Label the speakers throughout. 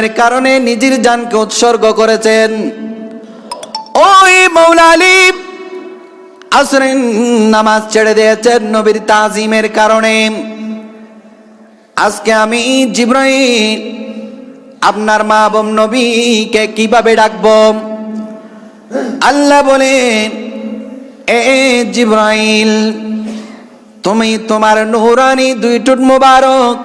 Speaker 1: এর কারণে নিজের জানকে উৎসর্গ করেছেন। ওই মৌলা আলী আসরেন নামাজ ছেড়ে দিয়েছেন নবীর তাজিমের কারণে। আজকে আমি জিব্রাইল, আপনার মা বোন নবীকে কীভাবে ডাকবো? আল্লাহ বলেন, এ জিব্রাইল, তুমি তোমার নুরানি দুই টুট মুবারক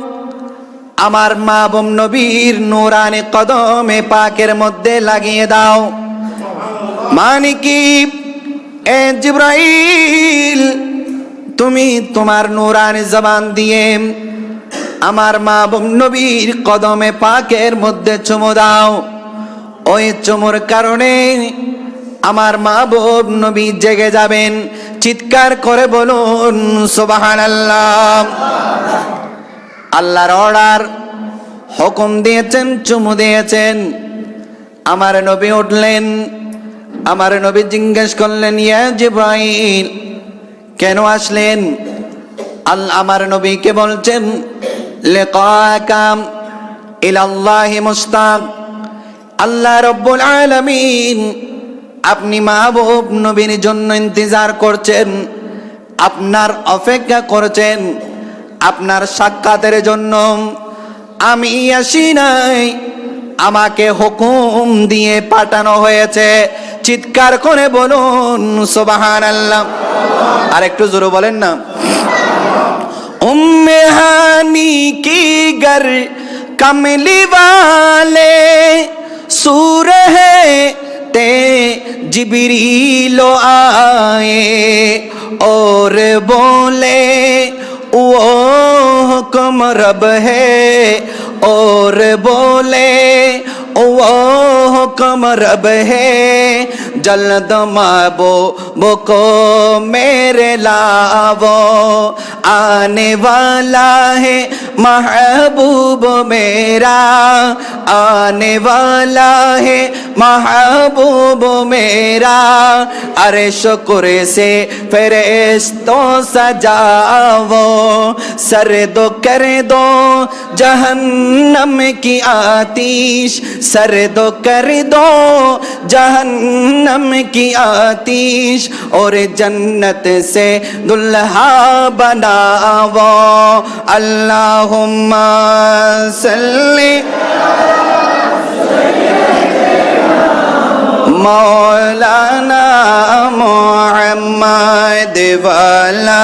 Speaker 1: আমার মা বোম নবীর নুরানি কদমে পাকের মধ্যে লাগিয়ে দাও। মানে কি এ জিব্রাইল, তুমি তোমার নুরানি জবান দিয়ে আমার মা বোম নবীর কদমে পাকের মধ্যে চুমো দাও। ওই চুমোর কারণে আমার মা বোন নবী জেগে যাবেন। চিৎকার করে বলুন সুবাহান আল্লাহ আল্লাহর অর্ডার হুকুম দিয়েছেন, চুমু দিয়েছেন। আমার নবী উঠলেন, আমার নবী জিজ্ঞেস করলেন, ইয়া জিব্রাইল, কেন আসলেন? আল্লাহ আমার নবীকে বলছেন লেকাকাম ইলাল্লাহি মুস্তাক, আল্লাহ রব্বুল আলামিন, আপনি মাহবুব নবীর জন্য ইন্তজার করছেন, আপনার অপেক্ষা করছেন। আপনার সাক্ষাতের জন্য আমি আসি নাই আমাকে হুকুম দিয়ে পাঠানো হয়েছে চিৎকার করে বলুন সোবাহান আল্লাহ আর একটু জোরে বলেন না उम्मे हानी की गर कमली वाले सूर है ते जिबरीलो आए और बोले वो हुक्म रब है और बोले वो हुक्म रब है जल्द माबो को मेरे लावो, आने वाला है महबूब मेरा, आने वाला है महबूब मेरा। अरे शुक्र से फरिश्तों सजावो, सर दो कर दो जहन्नम की आतिश, सर दो कर दो जहन्नम की आतिश। और जन्नत से दुल्हा बनावो अल्लाहुम्मा सल्ली मौलाना मोहम्मद वाला